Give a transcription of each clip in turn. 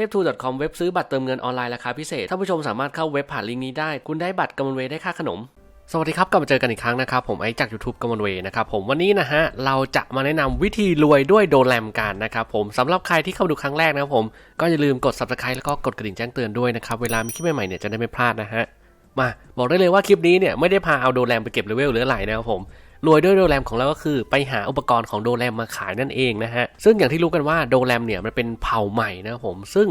ทพทู .com เว็บซื้อบัตรเติมเงินออนไลน์ราคาพิเศษท่านผู้ชมสามารถเข้าเว็บผ่านลิงก์นี้ได้ คุณได้บัตรกำมลเวย์ได้ค่าขนมสวัสดีครับกลับมาเจอกันอีกครั้งนะครับผมไอจาก YouTube กำมลเวย์นะครับผมวันนี้นะฮะเราจะมาแนะนำวิธีรวยด้วยโดแรมกันนะครับผมสำหรับใครที่เข้ามาดูครั้งแรกนะครับผมก็อย่าลืมกด subscribe แล้วก็กดกระดิ่งแจ้งเตือนด้วยนะครับเวลามีคลิปใหม่ๆเนี่ยจะได้ไม่พลาดนะฮะมาบอกได้เลยว่าคลิปนี้เนี่ยไม่ได้พาเอาโดแรมไปเก็บเลเวลหรืออะไรนะครับผม รวยด้วยโดแรมของเราก็คือ ไปหาอุปกรณ์ของโดแรมมาขายนั่นเองนะฮะ ซึ่งอย่างที่รู้กันว่าโดแรมเนี่ยมันเป็นเผ่าใหม่นะผมซึ่ง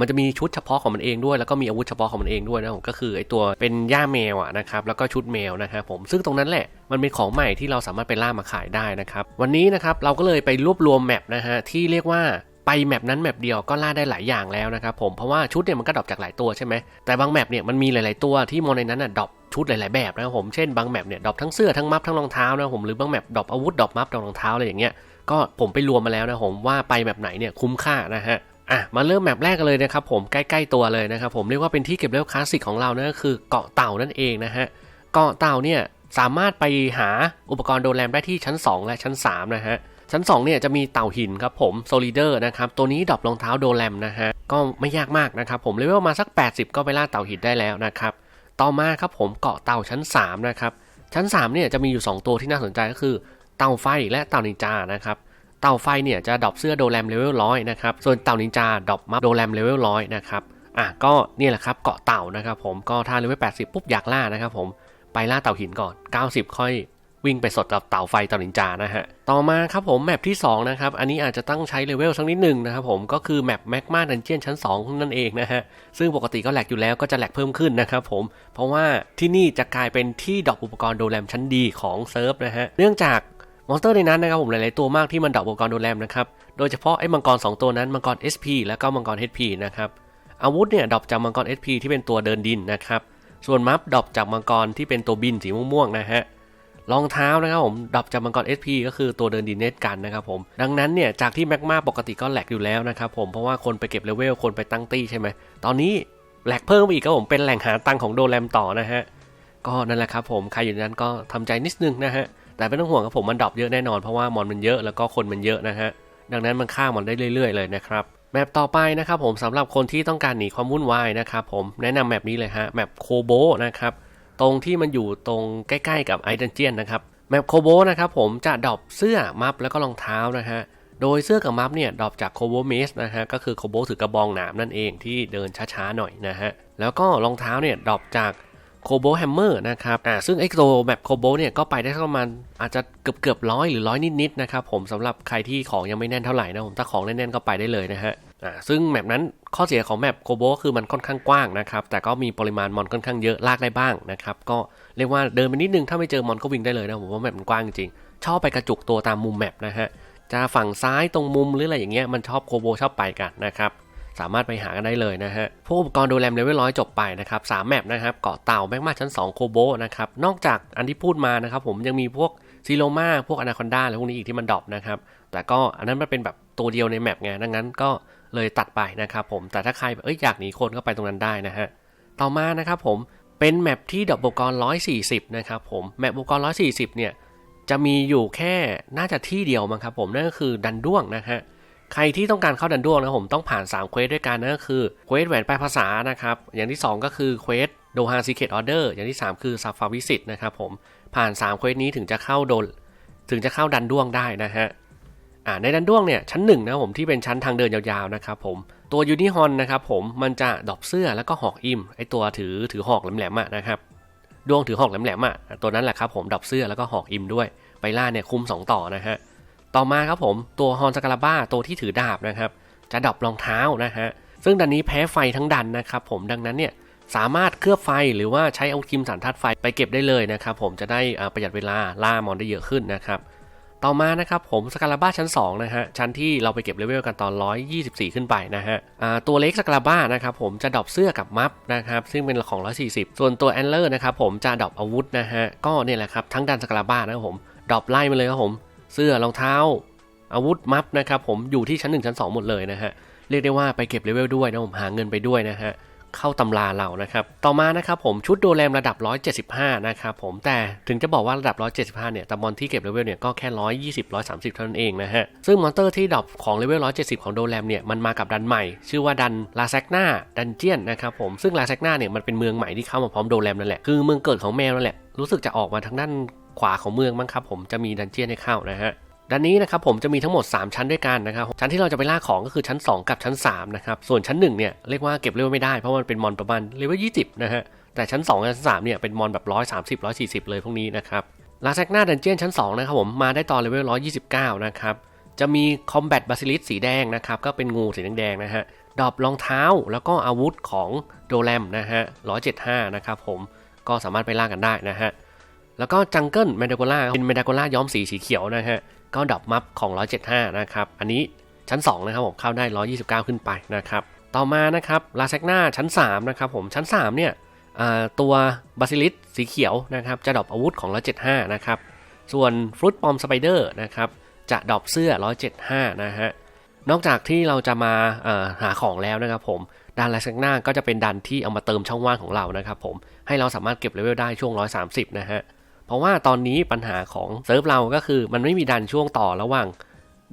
มันจะมีชุดเฉพาะของมันเองด้วย แล้วก็มีอาวุธเฉพาะของมันเองด้วยนะผมก็คือไอตัวเป็นย่าแมวอะนะครับแล้วก็ชุดแมวนะครับผมซึ่งตรงนั้นแหละมันเป็นของใหม่ที่เราสามารถไปล่ามาขายได้นะครับวันนี้นะครับเราก็เลยไปรวบรวมแมปนะฮะที่เรียกว่า ไปแมปนั้นแมปเดียวก็ล่าได้หลายอย่างแล้วนะครับผมเพราะว่าชุดเนี่ยมันก็ดรอปจากหลายตัวใช่ไหมแต่บางแมปเนี่ยมันมีหลาย ๆตัวที่มองในนั้นอะดรอปชุดหลาย ๆ แบบนะครับผมเช่นบางแมปเนี่ยดรอปทั้งเสื้อทั้งมัฟทั้งรองเท้านะครับผมหรือบางแมปดรอปอาวุธดรอปมัฟดรอปรองเท้าอะไรอย่างเงี้ยก็ผมไปรวมมาแล้วนะผมว่าไปแมปไหนเนี่ยคุ้มค่านะฮะอะมาเริ่มแมปแรกกันเลยนะครับผมใกล้ๆตัวเลยนะครับผมเรียกว่าเป็นที่เก็บเลเวลคลาสสิกของเรานะก็คือเกาะเต่านั่นเองนะฮะเกาะเต่าเนี่ยสามารถไปหาอุปกรณ์โดนแรมได้ที่ชั้น 2 และชั้น3นะฮะ ชั้น2เนี่ยจะมีเต่าหินครับผมโซลิเดอร์นะครับตัวนี้ดรอปรองเท้าโดแรมนะฮะก็ไม่ยากมากนะครับผมเลเวลมาสัก 80 ก็ไปล่าเต่าหินได้แล้วนะครับต่อมาครับผมเกาะเต่าชั้น3นะครับชั้น3เนี่ยจะมีอยู่ 2 ตัวที่น่าสนใจก็คือเต่าไฟและเต่านินจานะครับเต่าไฟเนี่ยจะดรอปเสื้อโดแรมเลเวลร้อยนะครับส่วนเต่านินจาดรอปมัฟโดแรมเลเวลร้อยนะครับอะก็เนี่ยแหละครับเกาะเต่านะครับผมก็ถ้าเลเวล80ปุ๊บอยากล่านะครับผมไปล่าเต่าหินก่อน 90 ค่อย วิ่งไปสดกับเต่าไฟเต่านินจานะฮะ ต่อมาครับผมแมปที่2นะครับ อันนี้อาจจะต้องใช้เลเวลสักนิดหนึ่งนะครับผมก็คือแมปแมกมาดันเจียนชั้น 2 นั่นเองนะฮะ ซึ่งปกติก็แหลกอยู่แล้วก็จะแหลกเพิ่มขึ้นนะครับผม เพราะว่าที่นี่จะกลายเป็นที่ดรอปอุปกรณ์โดแรมชั้นดีของเซิร์ฟนะฮะ เนื่องจากมอนสเตอร์ในนั้นนะครับผมหลายๆตัวมากที่มันดรอปอุปกรณ์โดแรมนะครับ โดยเฉพาะไอ้มังกร2ตัวนั้นมังกร SP แล้วก็มังกร HP นะครับอาวุธเนี่ยดรอปจากมังกร SP ที่เป็นตัวเดินดินนะครับส่วนมัฟดรอปจากมังกรที่เป็นตัวบินสีม่วงๆนะฮะ รองเท้านะครับผมดับจากมังกร SP ก็คือตัวเดินดินเนตกันนะครับผม ดังนั้นเนี่ยจากที่แมกมาปกติก็แหลกอยู่แล้วนะครับผมเพราะว่าคนไปเก็บเลเวลคนไปตั้งตี้ใช่ไหมตอนนี้แหลกเพิ่มอีกครับผมเป็นแหล่งหาตังของโดแรมต่อนะฮะก็นั่นแหละครับผมใครอยู่นั้นก็ทำใจนิดนึงนะฮะแต่ไม่ต้องห่วงครับผมมันดรอปเยอะแน่นอนเพราะว่ามอนมันเยอะแล้วก็คนมันเยอะนะฮะดังนั้นมันฆ่ามอนได้เรื่อย ๆ เลยนะครับแมปต่อไปนะครับผมสำหรับคนที่ต้องการหนีความวุ่นวายนะครับผมแนะนำแมปนี้เลยฮะแมปโคโบนะครับ ตรงที่มันอยู่ตรงใกล้ๆกับไอเดนเจียนนะครับแมปโคโบนะครับผมจะดรอปเสื้อมัฟแล้วก็รองเท้านะฮะโดยเสื้อกับมัฟเนี่ยดรอปจากโคโบเมสนะฮะก็คือโคโบถือกระบองหนามนั่นเองที่เดินช้าๆหน่อยนะฮะแล้วก็รองเท้าเนี่ยดรอปจากโคโบแฮมเมอร์นะครับอ่าซึ่งไอ้ตัวแมปโคโบเนี่ยก็ไปได้ประมาณอาจจะเกือบเกือบร้อยหรือร้อยนิดๆนะครับผมสำหรับใครที่ของยังไม่แน่นเท่าไหร่นะผมถ้าของแน่นๆก็ไปได้เลยนะฮะ อ่าซึ่งแมปนั้นข้อเสียของแมปโคโบก็คือมันค่อนข้างกว้างนะครับ แต่ก็มีปริมาณมอนค่อนข้างเยอะลากได้บ้างนะครับ ก็เรียกว่าเดินไปนิดนึงถ้าไม่เจอมอนก็วิ่งได้เลยนะผมว่าแมปมันกว้างจริงชอบไปกระจุกตัวตามมุมแมปนะฮะจะฝั่งซ้ายตรงมุมหรืออะไรอย่างเงี้ยมันชอบโคโบชอบไปกันนะครับสามารถไปหากันได้เลยนะฮะ พวกอุปกรณ์โดแรมเลเวลร้อยจบไปนะครับสามแมปนะครับ เกาะเต่าแมกมาชั้น 2 โคโบนะครับ นอกจากอันที่พูดมานะครับ ผมยังมีพวกซีโรมาพวกอนาคอนดาอะไรพวกนี้อีกที่มันดรอปนะครับ แต่ก็อันนั้นมันเป็นแบบตัวเดียวในแมปไง ดังนั้นก็ เลยตัดไปนะครับผมแต่ถ้าใครแบบเอ้ยอยากหนีคนก็ไปตรงนั้นได้นะฮะต่อมานะครับผมเป็นแมปที่ดอกอุกร140 นะครับผมแมปอุกรณ์140 เนี่ยจะมีอยู่แค่น่าจะที่เดียวมั้งครับผมนั่นก็คือดันด้วงนะฮะใครที่ต้องการเข้าดันด้วงนะผมต้องผ่าน3เควสด้วยกันนั่นก็คือเควสแหวนแปลภาษานะครับอย่างที่ 2 ก็คือเควสโดฮาซีเคตออเดอร์อย่างที่ 3 คือซัฟฟาวิสิตนะครับผมผ่าน3เควสนี้ถึงจะเข้าโดนถึงจะเข้าดันด้วงได้นะฮะ อ่าในดันด้วงเนี่ยชั้นหนึ่งนะผมที่เป็นชั้นทางเดินยาวๆนะครับผมตัวยูนิฮอนนะครับผมมันจะดอปเสื้อแล้วก็หอกอิมไอตัวถือถือหอกแหลมๆอะนะครับดวงถือหอกแหลมๆอะตัวนั้นแหละครับผมดอปเสื้อแล้วก็หอกอิมด้วยไปล่าเนี่ยคุม 2 ต่อนะฮะต่อมาครับผมตัวฮอนสกาลาบ้าตัวที่ถือดาบนะครับจะดอปรองเท้านะฮะซึ่งดันนี้แพ้ไฟทั้งดันนะครับผมดังนั้นเนี่ยสามารถเคลือบไฟหรือว่าใช้เอาคิมสารธาตุไฟไปเก็บได้เลยนะครับผมจะได้อ่าประหยัดเวลาล่ามอนได้เยอะขึ้นนะครับ ต่อมานะครับผมสกาลาบ้าชั้น2นะฮะชั้นที่เราไปเก็บเลเวลกันตอน 124 ขึ้นไปนะฮะตัวเล็กสกาลาบ้านะครับผมจะดรอปเสื้อกับมัฟนะครับซึ่งเป็นของ 140 ส่วนตัวแอนเลอร์นะครับผมจะดรอปอาวุธนะฮะก็เนี่ยแหละครับทั้งดันสกาลาบ้านะครับผมดรอปไล่มาเลยครับผมเสื้อรองเท้า อาวุธมัฟนะครับผมอยู่ที่ชั้น 1 ชั้น 2 หมดเลยนะฮะเรียกได้ว่าไปเก็บเลเวลด้วยนะผมหาเงินไปด้วยนะฮะ เข้าตำราเรานะครับ ต่อมานะครับผมชุดโดแรมระดับ 175 นะครับผมแต่ถึงจะบอกว่าระดับ 175 เนี่ยแต่มอนที่เก็บเลเวลเนี่ยก็แค่ 120 130 เท่านั้นเองนะฮะ ซึ่งมอนเตอร์ที่ดรอปของเลเวล 170 ของโดแรมเนี่ยมันมากับดันใหม่ ชื่อว่าดันลาแซกนาดันเจียนนะครับผมซึ่งลาแซกนาเนี่ยมันเป็นเมืองใหม่ที่เข้ามาพร้อมโดแรมนั่นแหละคือเมืองเกิดของแมวนั่นแหละรู้สึกจะออกมาทางด้านขวาของเมืองมั้งครับผมจะมีดันเจียนให้เข้านะฮะ ด้านนี้นะครับผมจะมีทั้งหมด 3 ชั้นด้วยกันนะครับชั้นที่เราจะไปล่าของก็คือชั้น 2 กับชั้น3นะครับส่วนชั้น1เนี่ยเรียกว่าเก็บเลเวลไม่ได้เพราะมันเป็นมอนประมาณเลเวล20นะฮะแต่ชั้น2กับชั้น3เนี่ยเป็นมอนแบบ 130 140 เลยพวกนี้นะครับลาแซกหน้าดันเจียนชั้น2นะครับผมมาได้ตอนเลเวล129นะครับจะมีคอมแบทบาซิลิสสีแดงนะครับก็เป็นงูสีแดงๆนะฮะดอปรองเท้าแล้วก็อาวุธของโดแรมนะฮะ175นะครับผมก็สามารถไปล่ากันได้นะฮะแล้วก็จังเกิลแมนดาโกล่าเป็นแมนดาโกล่าย้อมสีสีเขียวนะฮะ ก็ดรอปมัฟของ 175 นะครับ อันนี้ชั้น 2 นะครับผมเข้าได้ 129 ขึ้นไปนะครับ ต่อมานะครับลาแซกนาชั้น 3 นะครับผมชั้น 3 เนี่ยตัวบาซิลิสสีเขียวนะครับจะดรอปอาวุธของ 175 นะครับ ส่วนฟรุตปอมสไปเดอร์นะครับจะดรอปเสื้อ 175 นะฮะ นอกจากที่เราจะมาหาของแล้วนะครับผมดันลาแซกนาก็จะเป็นดันที่เอามาเติมช่องว่างของเรานะครับผมให้เราสามารถเก็บเลเวลได้ช่วง 130 นะฮะ เพราะว่าตอนนี้ปัญหาของเซิร์ฟเราก็คือมันไม่มีดันช่วงต่อระหว่าง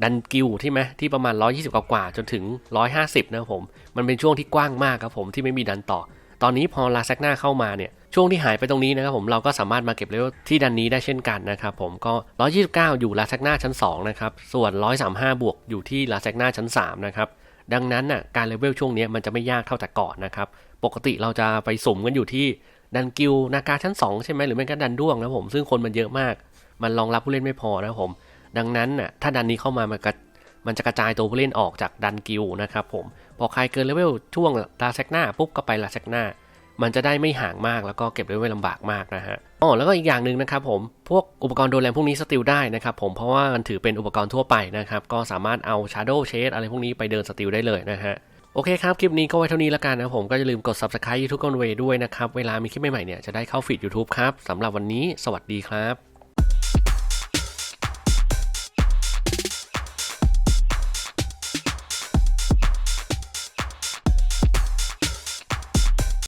ดันกิลใช่ไหมที่ประมาณ 120กว่าๆจนถึง 150 นะครับผม มันเป็นช่วงที่กว้างมากครับผมที่ไม่มีดันต่อ ตอนนี้พอลาแซกหน้าเข้ามาเนี่ย ช่วงที่หายไปตรงนี้นะครับผมเราก็สามารถมาเก็บเลเวลที่ดันนี้ได้เช่นกันนะครับผมก็ 129 อยู่ลาแซกหน้าชั้น 2 นะครับ ส่วน 135 บวกอยู่ที่ลาแซกหน้าชั้น 3 นะครับ ดังนั้นน่ะการเลเวลช่วงนี้มันจะไม่ยากเท่าแต่ก่อนนะครับปกติเราจะไปสุ่มกันอยู่ที่ ดันกิลนากาชั้น 2 ใช่ไหมหรือไม่ก็ดันด้วงนะผมซึ่งคนมันเยอะมาก มันรองรับผู้เล่นไม่พอนะผม ดังนั้นน่ะถ้าดันนี้เข้ามามันก็มันจะกระจายตัวผู้เล่นออกจากดันกิลนะครับผมพอใครเกินเลเวลช่วงลาแซกนาปุ๊บก็ไปลาแซกนามันจะได้ไม่ห่างมากแล้วก็เก็บเลเวลลำบากมากนะฮะอ๋อแล้วก็อีกอย่างหนึ่งนะครับผมพวกอุปกรณ์โดนแรมพวกนี้สติลได้นะครับผมเพราะว่ามันถือเป็นอุปกรณ์ทั่วไปนะครับก็สามารถเอา Shadow Shade อะไรพวกนี้ไปเดินสติลได้เลยนะฮะ โอเคครับ คลิปนี้ก็ไว้เท่านี้แล้วกันนะผมก็อย่าลืมกด subscribe YouTube กันเวด้วยนะครับ เวลามีคลิปใหม่ๆเนี่ยจะได้เข้าฟีด YouTube ครับสำหรับวันนี้สวัสดีครับ